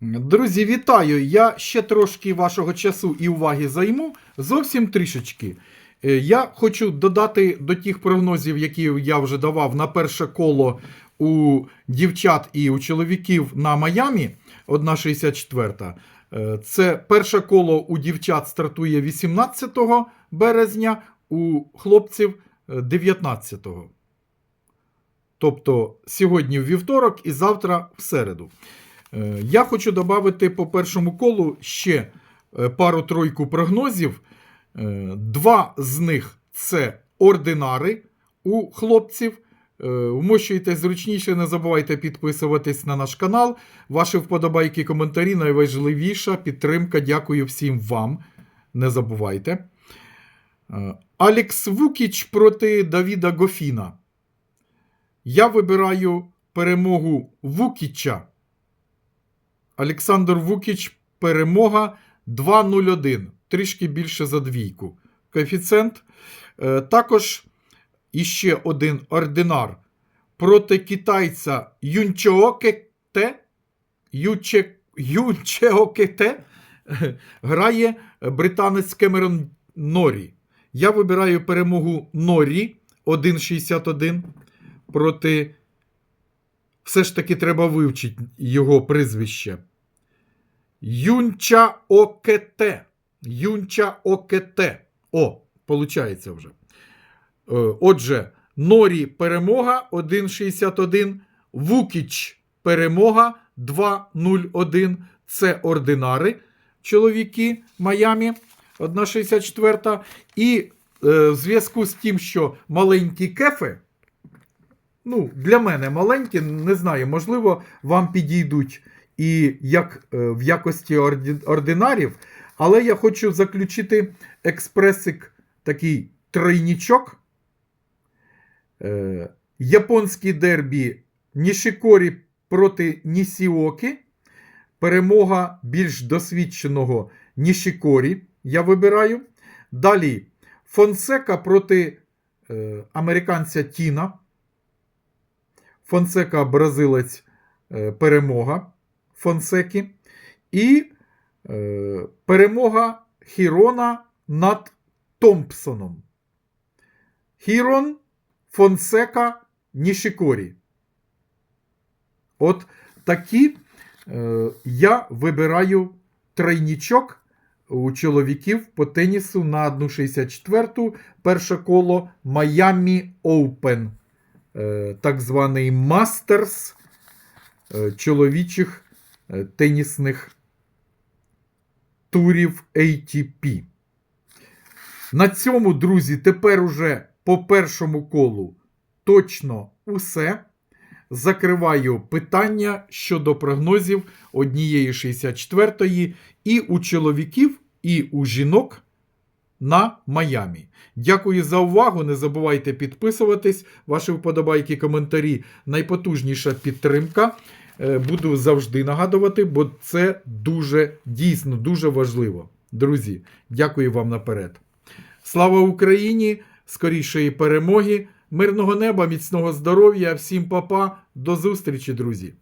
Друзі, вітаю! Я ще трошки вашого часу і уваги займу. Зовсім трішечки. Е, Я хочу додати до тих прогнозів, які я вже давав на перше коло у дівчат і у чоловіків на Майамі 1,64. Е, Це перше коло у дівчат стартує 18 березня, у хлопців е, 19. Тобто сьогодні в вівторок і завтра в середу. Е, Я хочу додати по першому колу ще е, пару-тройку прогнозів. Е, Два з них це ординари у хлопців. Вмощуйте зручніше, не забувайте підписуватись на наш канал. Ваші вподобайки, коментарі найважливіша підтримка. Дякую всім вам. Не забувайте. Алекс Вукіч проти Давіда Гофіна. Я вибираю перемогу Вукіча. Олександр Вукіч перемога 2-0-1. Трішки більше за двійку. Коефіцієнт. Е, Також іще один ординар проти китайця Юнчоокете. Юче- Юнчеокете грає британець Кемерон Норі. Я вибираю перемогу Норі 1,61 проти. Все ж таки треба вивчити його прізвище. Юнча Окете. Юнча Окете. О, получається вже. Е, Отже, Норі перемога 1,61. Вукіч перемога 2,01. Це ординари чоловіки Майамі 1,64. І е, в зв'язку з тим, що маленькі кефи. Ну, для мене маленькі, не знаю, можливо, вам підійдуть і як е, в якості ординарів, але я хочу заключити експресик такий тройнічок. Е, японський дербі Нішикорі проти Нісіокі. Перемога більш досвідченого Нішикорі. Я вибираю. Далі Фонсека проти е, американця Тіна. Фонсека бразилець перемога Фонсекі. І е, перемога Хірона над Томпсоном. Хірон, Фонсека, Нішикорі. От такі е, я вибираю тройнічок у чоловіків по тенісу на 1,64 перше коло Miami Open е, так званий мастерс е, чоловічих тенісних турів ATP. На цьому, друзі, тепер уже по першому колу точно усе. Закриваю питання щодо прогнозів однієї 64-ї і у чоловіків, і у жінок на Майамі. Дякую за увагу. Не забувайте підписуватись. Ваші вподобайки, коментарі найпотужніша підтримка. Е, Буду завжди нагадувати, бо це дуже дійсно дуже важливо. Друзі, дякую вам наперед. Слава Україні! Скорішої перемоги, мирного неба, міцного здоров'я, всім папа, до зустрічі, друзі!